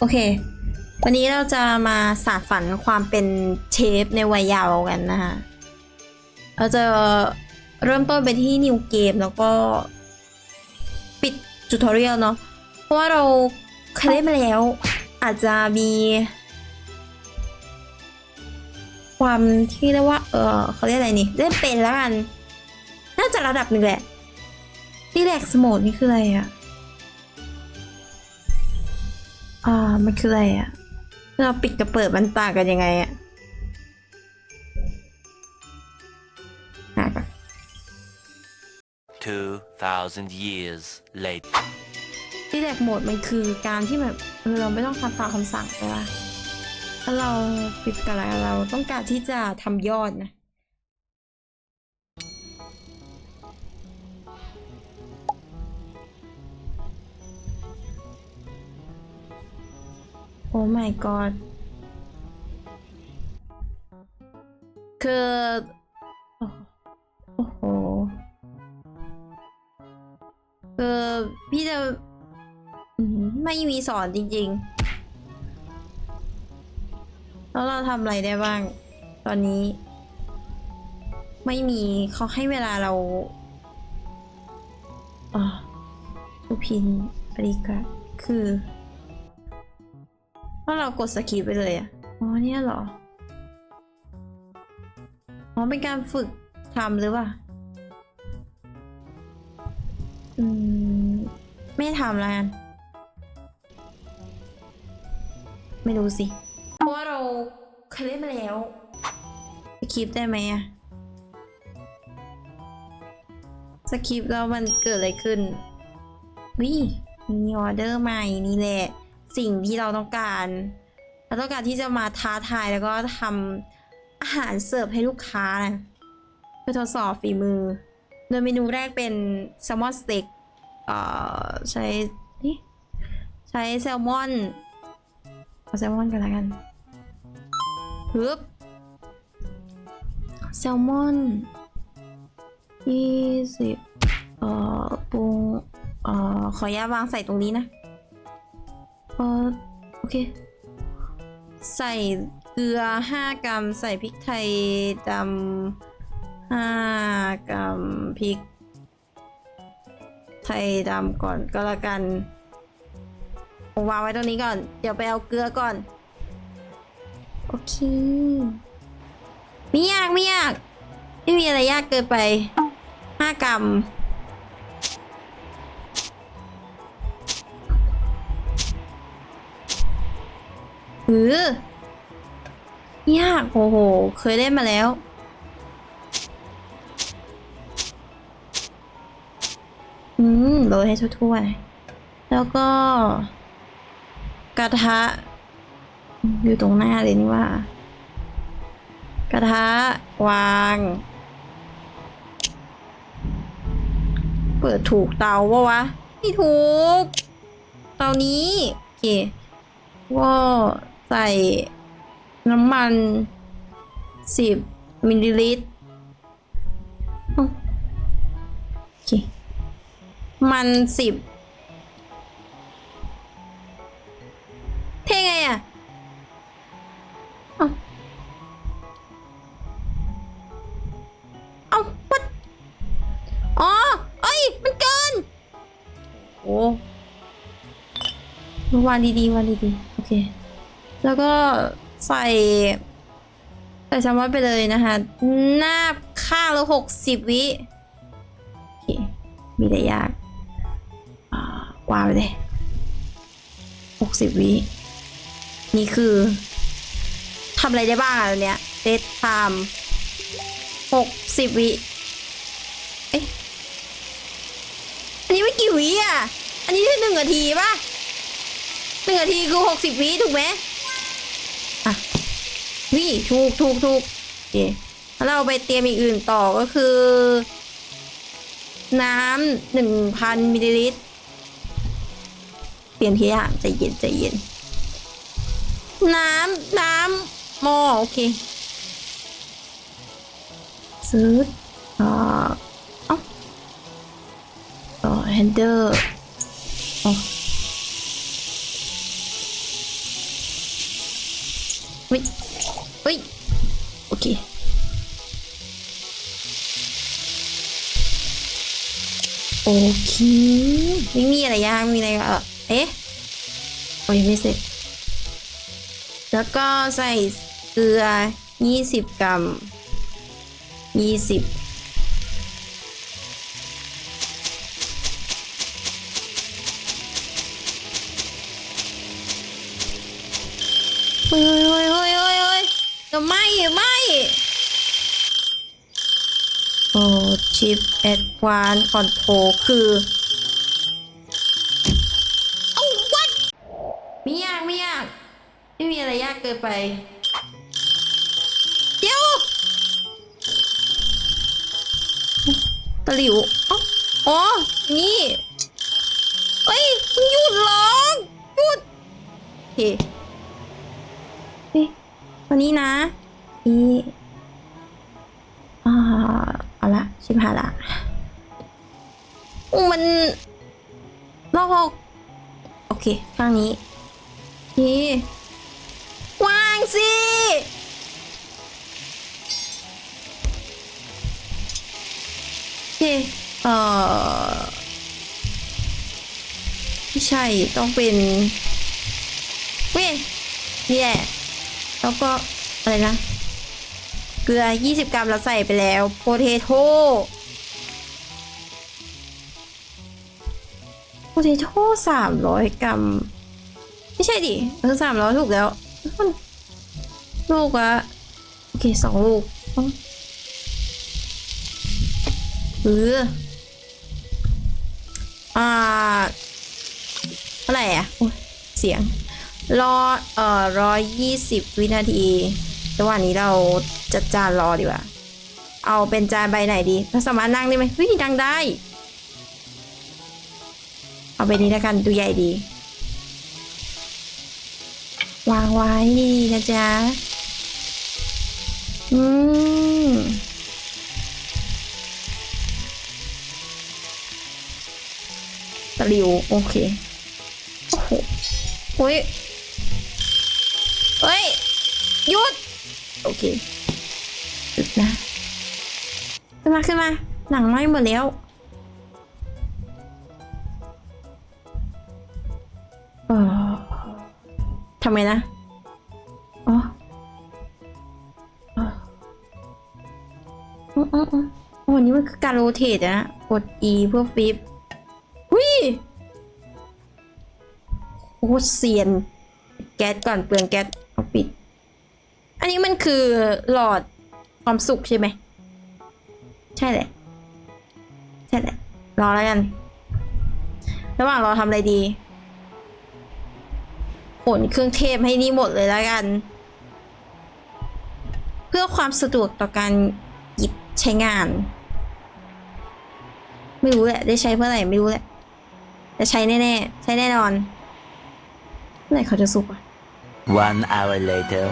โอเค วันนี้เราจะมาสาดฝันความเป็นเชฟในวัยเยาว์กันนะคะ เราจะเริ่มต้นไปที่นิวเกมแล้วก็ปิดจูทอเรียลเนาะ เพราะว่าเราเคยเล่นมาแล้ว อาจจะมี ความที่เรียกว่า เออเขาเรียกอะไรนี่ เล่นเป็นแล้วกัน น่าจะระดับหนึ่งแหละรีแลกซ์โหมดนี่คืออะไรอะ อ่า มันคืออะไรอะเราปิดกับเปิดมันต่างกันยังไงอะหาก่อน 2,000 years later. รีแลกซ์โหมดมันคือการที่แบบเออเราไม่ต้องทำตามคำสั่งไปว่าถ้าเราปิดกับอะไรเราต้องการที่จะทำยอดนะ อ้ my god คือ โอ้โห คือพี่จะอืมไม่มีสอนจริง ๆ แล้วเราทำอะไรได้บ้าง ตอนนี้ ไม่มีเขาให้เวลาเราอ่าทุพินอริกะคือ ถ้าเรากดสกิปไปเลยอะอ๋อเนี่ยเหรอ อ๋อเป็นการฝึกทำหรือเปล่า อืม ไม่ทำแล้วกันไม่รู้สิ เพราะว่าเราเคยเล่นมาแล้วสคริปต์ได้ไหมอะสคริปต์แล้วมันเกิดอะไรขึ้นวิมีออเดอร์ใหม่นี่แหละ สิ่งที่เราต้องการเราต้องการที่จะมาท้าทายแล้วก็ทำอาหารเสิร์ฟให้ลูกค้านะเพื่อทดสอบฝีมือ โดยเมนูแรกเป็นแซลมอนสเต็กเอ่อใช้นี่ใช้แซลมอนเอาแซลมอนกันแล้วกันฮึบแซลมอนยี่สิบเอ่อปรุงเอ่อขออนุญาตวางใส่ตรงนี้นะ เออโอเค ใส่เกลือ 5 กรัม ใส่พริกไทยดำ5กรัมพริก ไทยดำก่อนก็แล้วกันวางไว้ตรงนี้ก่อน เดี๋ยวไปเอาเกลือก่อน โอเค ไม่ยากไม่ยาก ไม่มีอะไรยากเกินไป 5 กรัม ออยากโอ้โห เคยเล่นมาแล้ว อืมโรยให้ทั่วๆ แล้วก็ กระทะ อยู่ตรงหน้าเลยนี่ว่า กระทะ วาง เปิดถูกเตาปะวะ ไม่ถูก เตานี้ โอเคก็ ใส่น้ำมันสิบมิลลิลิตรโอเคมันสิบเท่ไงอะเอาเอาปัดอ๋อเอ้ย มันเกิน โอ้วางดีๆวางดีๆ โอเค แล้วก็ใส่ใส่แซลมอนไปเลยนะคะ หน้าข้างแล้วหกสิบวิมีแต่ยากอ่าวางไปเลยหกสิบวินี่คือทำอะไรได้บ้างอะตอนเนี้ยเซตไทม์หกสิบวิเอ๊ะอันนี้ไม่กี่วิอะ อันนี้แค่หนึ่งนาทีป่ะหนึ่งนาทีคือหกสิบวิถูกไหม วิถูกถูกถูกโอเคแล้วเราไปเตรียมอีกอื่นต่อก็คือ น้ำหนึ่งพันมิลลิลิตรเตรียมทีอย่างใจเย็นใจเย็น น้ำน้ำหม้อโอเค ซื้ออ่อเอ้าต่อแฮนเดอร์อ๋อ ฮ้ย โอเค โอเค ไม่มีอะไรยากมีอะไรก็เออเอ๊ะโอ้ยไม่เสร็จ แล้วก็ใส่เกลือ 20 กรัม 20เฮ้ยเฮ้ยเฮ้ย เฮ้ยเฮ้ยเดี๋ยวไหม่ไหม่โอ้ชิปแอดวานคอนโทรคือเอ้าวัดไม่ยากไม่ยาก ไม่มีอะไรยากเกินไปเดี๋ยวตะหลิวอ๋ออ๋อนี่เอ้ยมึงหยุดร้อง หยุดโอเคเฮ้ย วันนี้นะนี่อ่าเอาละชิบหายละอู้มันลอกโอเค ข้างนี้นี่วางสิเคเอ่อไม่ใช่ต้องเป็นเว้ยนี่แหละ แล้วก็อะไรนะ เกลือ 20 กรัมเราใส่ไปแล้วโพเทโต้โพเทโต้300กรัม ไม่ใช่ดิเออ300ถูกแล้ว ลูกละโอเคสองลูกเอออ่าเท่าไรอะ โอ้ยเสียง รอเอ่อร้อยยี่สิบวินาทีระหว่างนี้เราจัดจานรอดีกว่า เอาเป็นจานใบไหนดีเราสามารถนั่งได้ไหมเฮ้ยนั่งได้ เอาไปนี้แล้วกันดูใหญ่ดี วางไว้นะจ๊ะ อืมตะลิวโอเค โอ้โหเฮ้ย เฮ้ย หยุด โอเคหยุดนะ ขึ้นมาขึ้นมา หนังไหม้หมดแล้วเออทำไมนะ อ๋ออ๋ออ๋ออ๋ออันนี้มันคือการโรเทตอะนะ กด E เพื่อฟลิปหุยโคตรเซียน แก๊สก่อนเปลืองแก๊สเอาปิด อันนี้มัน คือหลอดความสุขใช่ไหม ใช่แหละ ใช่แหละ รอแล้วกัน ระหว่างรอทำอะไรดีขนเครื่องเทพให้นี่หมดเลยแล้วกัน เพื่อความสะดวกต่อการหยิบใช้งาน ไม่รู้แหละ ได้ใช้เมื่อไหร่ไม่รู้แหละ แต่ใช้แน่ๆ ใช้แน่นอนเมื่อไหร่เขาจะสุกอะ One hour later.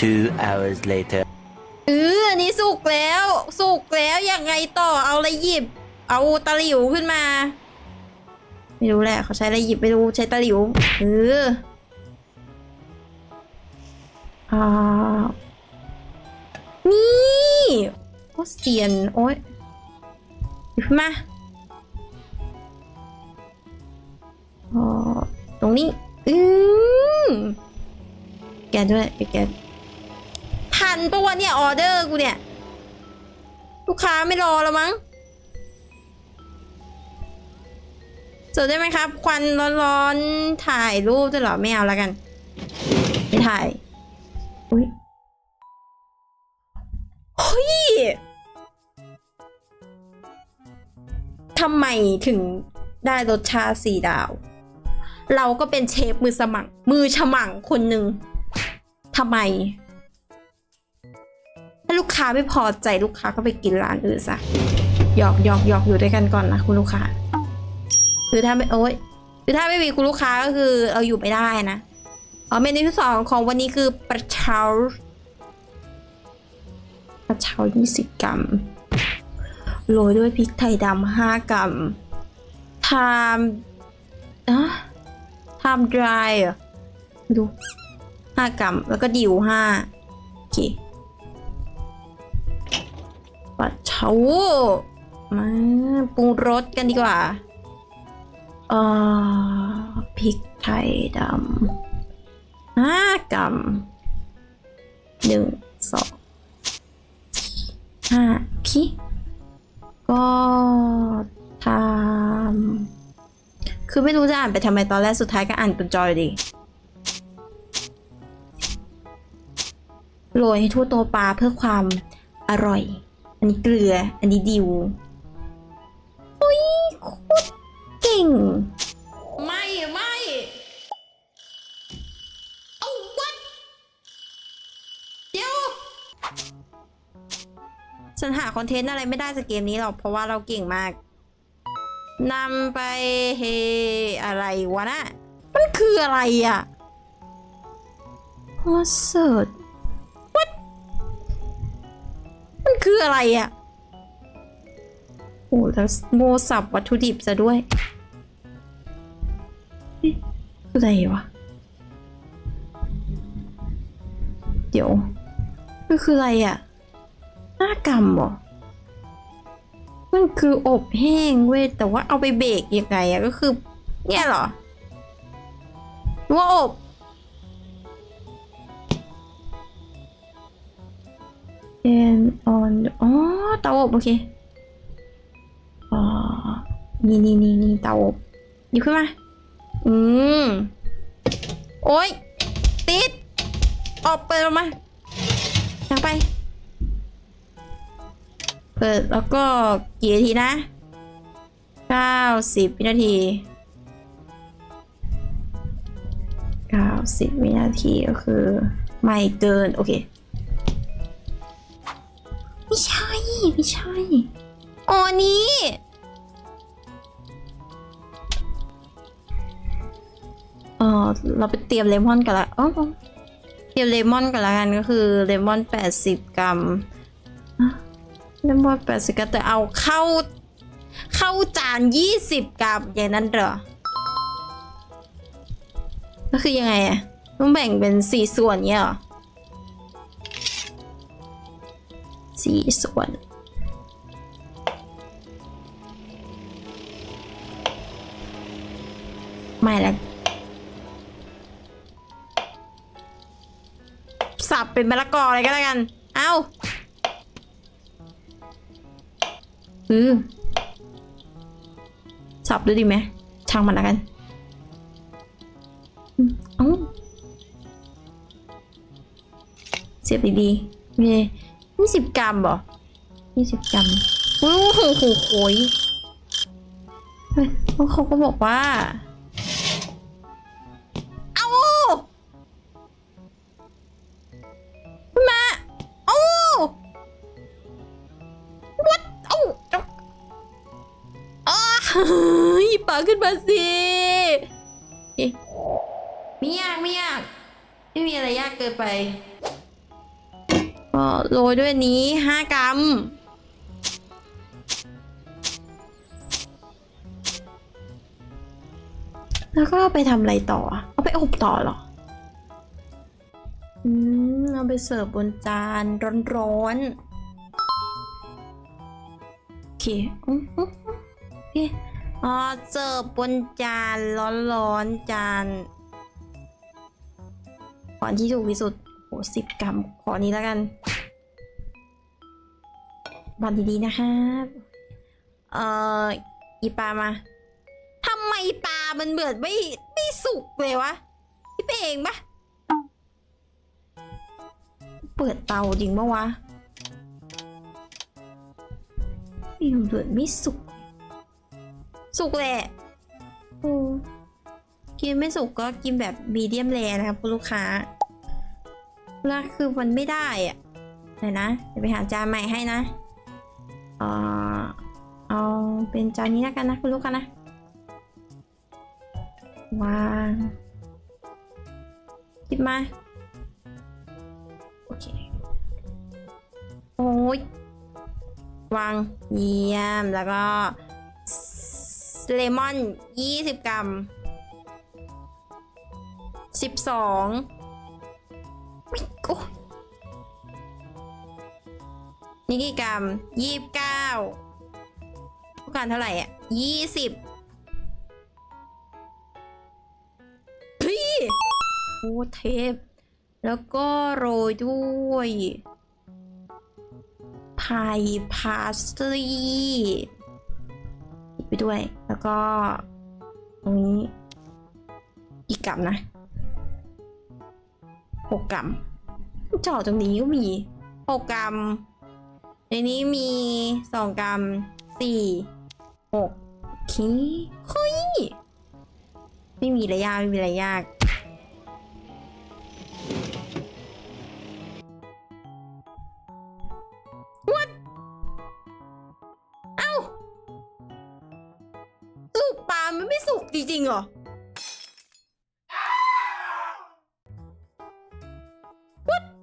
Two hours later. เอออันนี้สุกแล้ว สุกแล้วยังไงต่อเอาอะไรหยิบ เอาตะหลิวขึ้นมา ไม่รู้แหละเขาใช้อะไรหยิบไม่รู้ใช้ตะหลิวเอออ่านี่โอ้เสียนโอ้ยขึ้นมาอ๋อตรงนี้ อืมแกด้วยไปแก ทันปะวะเนี่ยออเดอร์กูเนี่ย ลูกค้าไม่รอแล้วมั้งเสิร์ฟได้ไหมครับ ควันร้อนๆ ถ่ายรูปด้วยเหรอ ไม่เอาแล้วกัน ไม่ถ่ายอุ้ยเฮ้ยทำไมถึงได้รสชาติสี่ดาว เราก็เป็นเชฟมือสมัคร มือฉมังคนหนึ่งทำไมถ้า ลูกค้าไม่พอใจลูกค้าก็ไปกินร้านอื่นซะหยอกหยอกหยอกอยู่ด้วยกันก่อนนะคุณลูกค้า คือถ้าไม่โอ้ยคือถ้าไม่มีคุณลูกค้าก็คือเราอยู่ไม่ได้นะอ๋อเมนูที่สองของวันนี้คือปลาเชากระเช้า20กรัมโรยด้วยพริกไทยดำห้ากรัมไทม์อะไทม์ดรายอไม่ดูห้ากรัมแล้วก็ดิวห้าโอเค ปัดเช้ามาปรุงรสกันดีกว่า เอ่อพริกไทยดำห้ากรัมหนึ่งสองห้าโอเคก็ทำคือไม่รู้จะอ่านไปทำไมตอนแรกสุดท้ายก็อ่านบนจอยดีโรยให้ทั่วตัวปลาเพื่อความอร่อย อันนี้เกลือ อันนี้ดิวโอ้ยโคตรเก่ง ไม่ไม่เอาวัดเดี๋ยวฉันหาคอนเทนต์อะไรไม่ได้จากเกมนี้หรอกเพราะว่าเราเก่งมากนำไปเฮอะไรวะนะมันคืออะไรอะฮอสเซิร์ดวัด คืออะไรอะโอ้แล้วโมสับวัตถุดิบซะด้วยอะคืออะไรวะ เดี๋ยวมันคืออะไรอะหน้ากรรมเหรอมันคืออบแห้งเว้ยแต่ว่าเอาไปเบรกยังไงอะก็คือ เนี่ยเหรอว่าอบ and on อ๋อเตาอบโอเค อ๋อ นี่นี่นี่นี่เตาอบหยิบขึ้นมา อืม โอ๊ยติด ออกเปิดออกมาทางไป เปิดแล้วก็กี่นาทีนะ90วินาที90วินาทีก็คือ ไม่เกิน โอเค ไม่ใช่ ไม่ใช่ อ๋อนนี้ เออเราไปเตรียมเลมอนกันละอ๋อเตรียมเลมอนกันละกันก็คือเลมอน80กรัมเลมอนแปดสิบกรัมแต่เอาเข้า เข้าจานยี่สิบกรัมอย่างนั้นเหรอ ก็คือยังไงอะต้องแบ่งเป็นสี่ส่วนเนี้ยเหรอ สี่ส่วน ไม่ละสับเป็นมะละกอเลยก็แล้วกัน เอาอือสับด้วยดีไหม ช่างมันละกันเอ้าเสียบดีๆมี ยี่สิบกรัมเหรอยี่สิบกรัมโอ้โหโหโหยเฮ้ยแล้วเขาก็บอกว่า เอามาเอา what เอ้าเอาอ้าหยิบปากขึ้นมาสิเอ๊ะไม่ยากไม่ยาก ไม่มีอะไรยากเกินไป ก็โรยด้วยนี้ห้ากรัม แล้วก็ไปทำอะไรต่อ เอาไปอบต่อเหรอ อืม เอาไปเสิร์ฟบนจานร้อนๆ โอเคอืมอืมอืมโอเคอ่าเสิร์ฟบนจานร้อนๆ จานขอนที่ถูกที่สุด โหสิบกรัม ขอนี้แล้วกันบันดีๆนะครับเอ่ออีปลามาทำไมปลามันเบิดไม่ไม่สุกเลยวะพี่เป้เองปะเปิดเตาจริงปะวะไม่เบิดไม่สุก สุกแหละโอ้กินไม่สุกก็กินแบบมีเดียมแรนะครับคุณลูกค้า แล้วคือมันไม่ได้อะไหนนะเดี๋ยวไปหาจานใหม่ให้นะเออเอาเป็นจานนี้แล้วกันนะคุณลูกค้านะวางหยิบมา โอเค โอ้ยวางเยี่ยม แล้วก็เลมอน 20 กรัม 12อุ๊ยโอ้ นี่กี่กรัม29ต้องการเท่าไหร่อะ20พี่โอ้เทปแล้วก็โรยด้วยพายพาสลีไปด้วย แล้วก็ตรงนี้กี่กรัมนะ 6กรัมเจาะตรงนี้ก็มี 6 กรัม ในนี้มี 2 กรัม 4 6โอเคเฮ้ยไม่มีอะไรยาก ไม่มีอะไรยาก What?